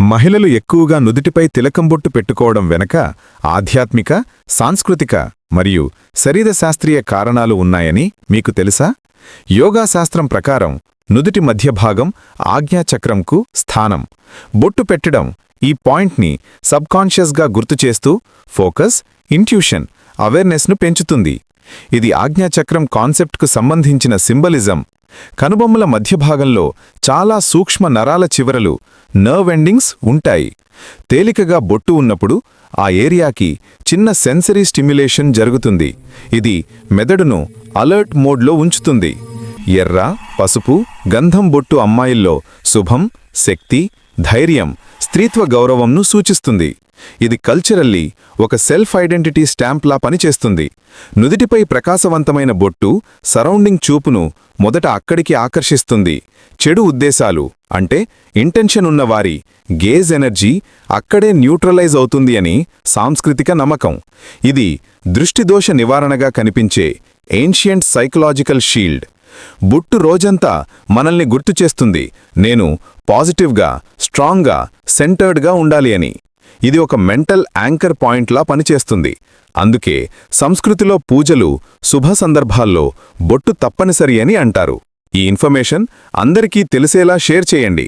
మహిళలు ఎక్కువగా నుదిటిపై తిలకంబొట్టు పెట్టుకోవడం వెనక ఆధ్యాత్మిక సాంస్కృతిక మరియు శరీరశాస్త్రీయ కారణాలు ఉన్నాయని మీకు తెలుసా? యోగాశాస్త్రం ప్రకారం నుదుటి మధ్యభాగం ఆజ్ఞాచక్రంకు స్థానం. బొట్టు పెట్టడం ఈ పాయింట్ని సబ్కాన్షియస్గా గుర్తుచేస్తూ ఫోకస్ ఇంట్యూషన్ అవేర్నెస్ను పెంచుతుంది. ఇది ఆజ్ఞాచక్రం కాన్సెప్ట్కు సంబంధించిన సింబలిజం. కనుబొమ్మల మధ్యభాగంలో చాలా సూక్ష్మ నరాల చివరలు నర్వ్ ఎండింగ్స్ ఉంటాయి. తేలికగా బొట్టు ఉన్నప్పుడు ఆ ఏరియాకి చిన్న సెన్సరీ స్టిమ్యులేషన్ జరుగుతుంది. ఇది మెదడును అలర్ట్ మోడ్లో ఉంచుతుంది. ఎర్ర పసుపు గంధం బొట్టు అమ్మాయిల్లో శుభం శక్తి ధైర్యం స్త్రీత్వ గౌరవంను సూచిస్తుంది. ఇది కల్చరల్లీ ఒక సెల్ఫ్ ఐడెంటిటీ స్టాంప్లా పనిచేస్తుంది. నుదిటిపై ప్రకాశవంతమైన బొట్టు సరౌండింగ్ చూపును మొదట అక్కడికి ఆకర్షిస్తుంది. చెడు ఉద్దేశాలు అంటే ఇంటెన్షన్ ఉన్నవారి గేజ్ ఎనర్జీ అక్కడే న్యూట్రలైజ్ అవుతుంది అని సాంస్కృతిక నమ్మకం. ఇది దృష్టిదోష నివారణగా కనిపించే ఏన్షియంట్ సైకలాజికల్ షీల్డ్. బుట్టు రోజంతా మనల్ని గుర్తు చేస్తుంది. నేను పాజిటివ్గా స్ట్రాంగ్గా సెంటర్డ్గా ఉండాలి అని. ఇది ఒక మెంటల్ యాంకర్ పాయింట్లా పనిచేస్తుంది. అందుకే సంస్కృతిలో పూజలు శుభ సందర్భాల్లో బొట్టు తప్పనిసరి అని అంటారు. ఈ ఇన్ఫర్మేషన్ అందరికీ తెలిసేలా షేర్ చేయండి.